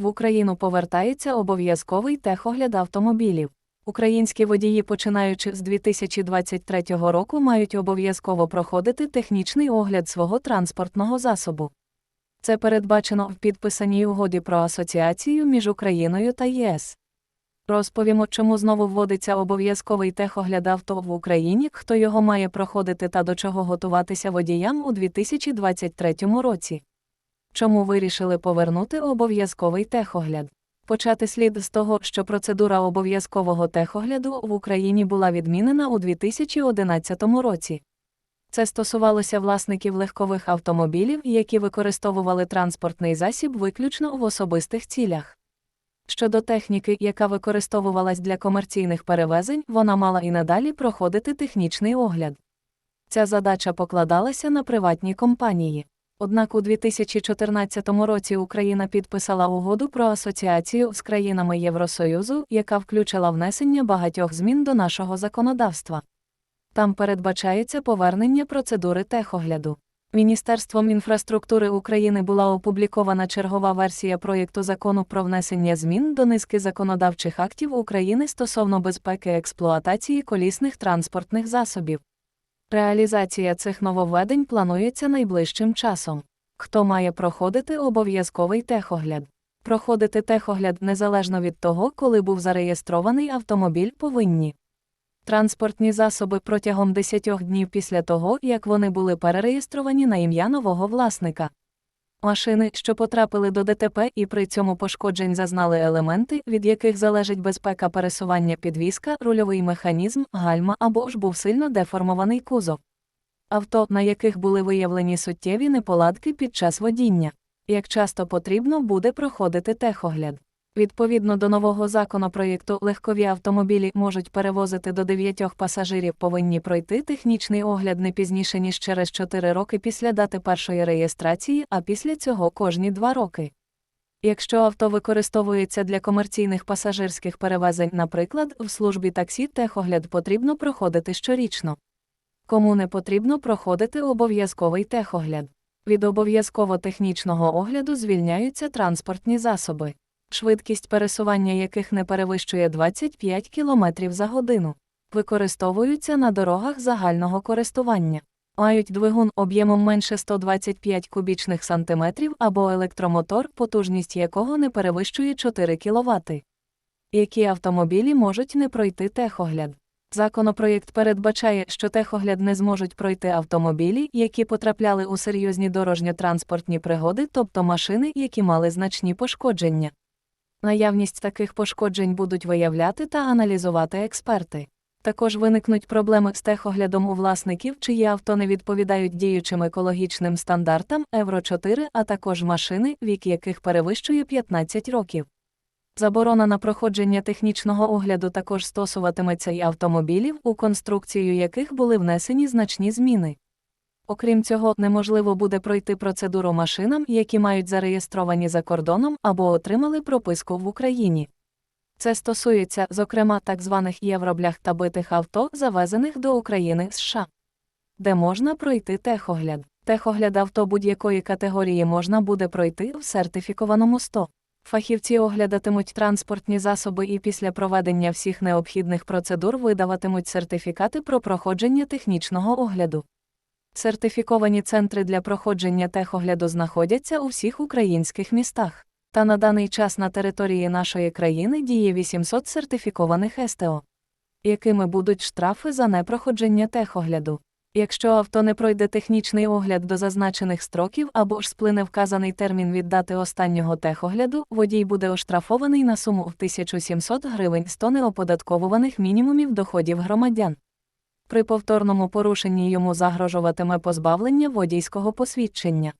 в Україну повертається обов'язковий техогляд автомобілів. Українські водії, починаючи з 2023 року, мають обов'язково проходити технічний огляд свого транспортного засобу. Це передбачено в підписаній угоді про асоціацію між Україною та ЄС. Розповімо, чому знову вводиться обов'язковий техогляд авто в Україні, хто його має проходити та до чого готуватися водіям у 2023 році. Чому вирішили повернути обов'язковий техогляд? Почати слід з того, що процедура обов'язкового техогляду в Україні була відмінена у 2011 році. Це стосувалося власників легкових автомобілів, які використовували транспортний засіб виключно в особистих цілях. Щодо техніки, яка використовувалась для комерційних перевезень, вона мала і надалі проходити технічний огляд. Ця задача покладалася на приватні компанії. Однак у 2014 році Україна підписала угоду про асоціацію з країнами Євросоюзу, яка включила внесення багатьох змін до нашого законодавства. Там передбачається повернення процедури техогляду. Міністерством інфраструктури України була опублікована чергова версія проєкту закону про внесення змін до низки законодавчих актів України стосовно безпеки експлуатації колісних транспортних засобів. Реалізація цих нововведень планується найближчим часом. Хто має проходити обов'язковий техогляд? Проходити техогляд незалежно від того, коли був зареєстрований автомобіль, повинні. Транспортні засоби протягом 10 днів після того, як вони були перереєстровані на ім'я нового власника. Машини, що потрапили до ДТП і при цьому пошкоджень зазнали елементи, від яких залежить безпека пересування підвізка, рульовий механізм, гальма або ж був сильно деформований кузов. Авто, на яких були виявлені суттєві неполадки під час водіння. Як часто потрібно буде проходити техогляд. Відповідно до нового законопроєкту, легкові автомобілі можуть перевозити до 9 пасажирів, повинні пройти технічний огляд не пізніше ніж через 4 роки після дати першої реєстрації, а після цього кожні 2 роки. Якщо авто використовується для комерційних пасажирських перевезень, наприклад, в службі таксі техогляд потрібно проходити щорічно. Кому не потрібно проходити обов'язковий техогляд. Від обов'язково технічного огляду звільняються транспортні засоби швидкість пересування яких не перевищує 25 км за годину, використовуються на дорогах загального користування, мають двигун об'ємом менше 125 кубічних сантиметрів або електромотор, потужність якого не перевищує 4 кВт. Які автомобілі можуть не пройти техогляд? Законопроєкт передбачає, що техогляд не зможуть пройти автомобілі, які потрапляли у серйозні дорожньо-транспортні пригоди, тобто машини, які мали значні пошкодження. Наявність таких пошкоджень будуть виявляти та аналізувати експерти. Також виникнуть проблеми з техоглядом у власників, чиї авто не відповідають діючим екологічним стандартам Евро 4, а також машини, вік яких перевищує 15 років. Заборона на проходження технічного огляду також стосуватиметься й автомобілів, у конструкцію яких були внесені значні зміни. Окрім цього, неможливо буде пройти процедуру машинам, які мають зареєстровані за кордоном або отримали прописку в Україні. Це стосується, зокрема, так званих євроблях та битих авто, завезених до України США, де можна пройти техогляд. Техогляд авто будь-якої категорії можна буде пройти в сертифікованому 100. Фахівці оглядатимуть транспортні засоби і після проведення всіх необхідних процедур видаватимуть сертифікати про проходження технічного огляду. Сертифіковані центри для проходження техогляду знаходяться у всіх українських містах. Та на даний час на території нашої країни діє 800 сертифікованих СТО, якими будуть штрафи за непроходження техогляду. Якщо авто не пройде технічний огляд до зазначених строків або ж сплине вказаний термін від дати останнього техогляду, водій буде оштрафований на суму в 1700 гривень 100 неоподатковуваних мінімумів доходів громадян. При повторному порушенні йому загрожуватиме позбавлення водійського посвідчення.